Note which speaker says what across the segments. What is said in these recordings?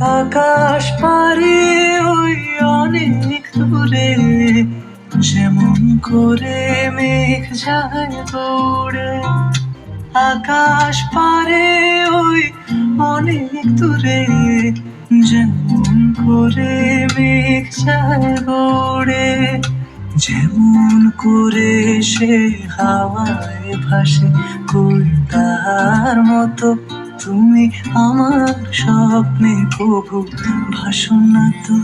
Speaker 1: আকাশ পারে ওই অনেক দূরে, যেমন করে মেঘ যায় দৌড়ে আকাশ পারে ওই অনেক দূরে, যেমন করে মেঘ যায় দৌড়ে যেমন করে সে হাওয়ায় ভাসে কই তার মতো। তুমি আমার স্বপ্নে প্রভু ভাষণ না তো।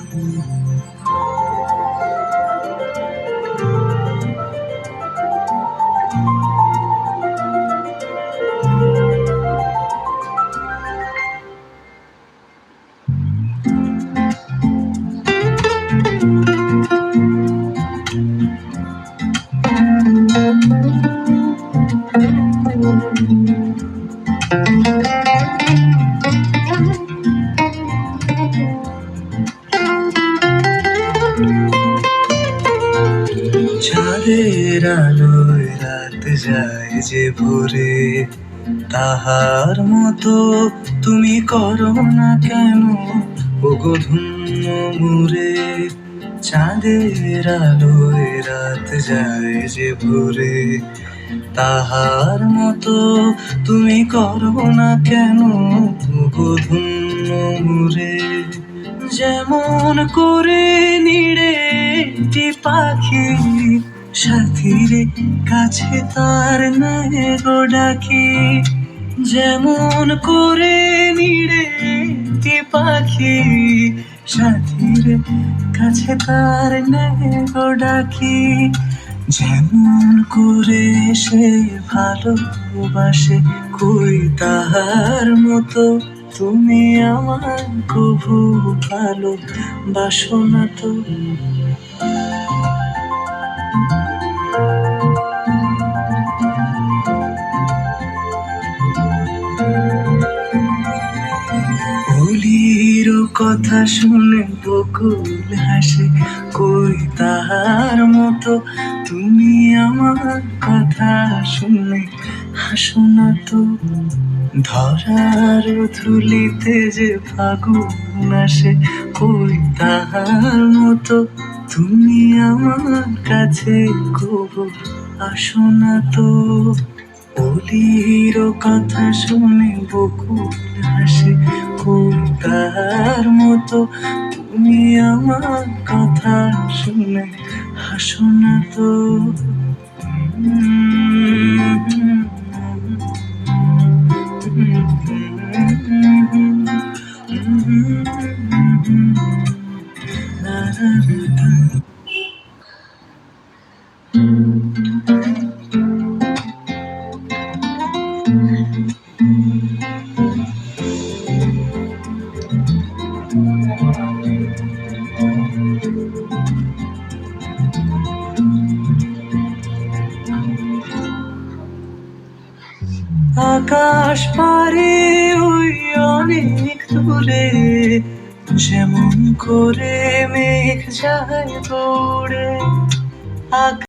Speaker 1: চাঁদের আলোয় রাত যায় যে ভোরে। তাহার মতো তুমি করো না কেন? ওগো ধন্য মুরে চাঁদের আলোয় রাত যায় যে ভোরে। তাহার মতো তুমি করো না কেন? ওগো মুরে যেমন করে নিড়ে পাখি সাথীরে কাছে তার নাই গো ডাকি। যেমন করে নিড়ে পাখি, সাথীরে কাছে তার নাই গো ডাকি। যেমন করে সে ভালোবাসে, কই তাহার মতো তুমি আমার কভু ভালো বাসনা তো? কথা শুনে বকুল হাসে, কই তাহার মতো? তুমি আমার কথা শুনে হাসো না তো। ধরার ধুলিতে যে ফাগুন আসে, কই তাহার মতো? তুমি আমার কাছে কবু আসো না তো। অলির কথা শুনে বকুল হাসে কই মতো তুমি আমার কথা শুনে হাসো না তো আকাশ পারে ওই অনেক দূরে যেমন করে মেঘ যায় দৌড়ে।